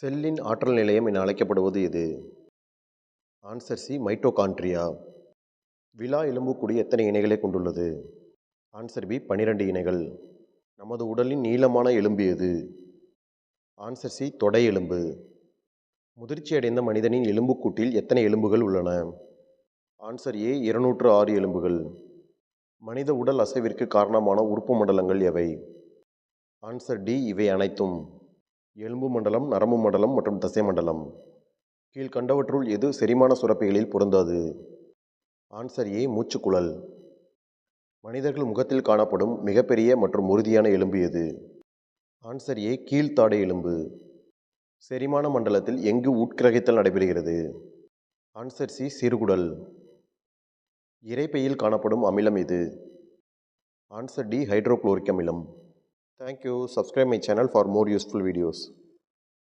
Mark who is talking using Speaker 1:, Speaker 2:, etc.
Speaker 1: செல்லின் ஆற்றல் நிலையம் என அழைக்கப்படுவது எது? ஆன்சர் சி மைட்டோகான்ட்ரியா விழா எலும்புக்கூடி எத்தனை இணைகளை கொண்டுள்ளது? ஆன்சர் பி பன்னிரண்டு இணைகள். நமது உடலின் நீளமான எலும்பு எது? ஆன்சர் சி தொடை எலும்பு. முதிர்ச்சியடைந்த மனிதனின் எலும்புக்கூட்டில் எத்தனை எலும்புகள் உள்ளன? ஆன்சர் ஏ இருநூற்று ஆறு எலும்புகள். மனித உடல் அசைவிற்கு காரணமான உறுப்பு மண்டலங்கள் எவை? ஆன்சர் டி இவை அனைத்தும். எலும்பு மண்டலம் நரம்பு மண்டலம் மற்றும் தசை மண்டலம். கீழ்கண்டவற்றுள் எது செரிமான சுரப்பிகளில் பொருந்தாது? ஆன்சர் ஏ மூச்சுக்குழல். மனிதர்கள் முகத்தில் காணப்படும் மிகப்பெரிய மற்றும் உறுதியான எலும்பு எது? ஆன்சர் ஏ கீழ்த்தாடை எலும்பு. செரிமான மண்டலத்தில் எங்கு உட்கிரகித்தல் நடைபெறுகிறது? ஆன்சர் சி சிறுகுடல். இரைப்பையில் காணப்படும் அமிலம் இது ஆன்சர் டி ஹைட்ரோக்ளோரிக் அமிலம். Thank you. Subscribe my channel for more useful videos.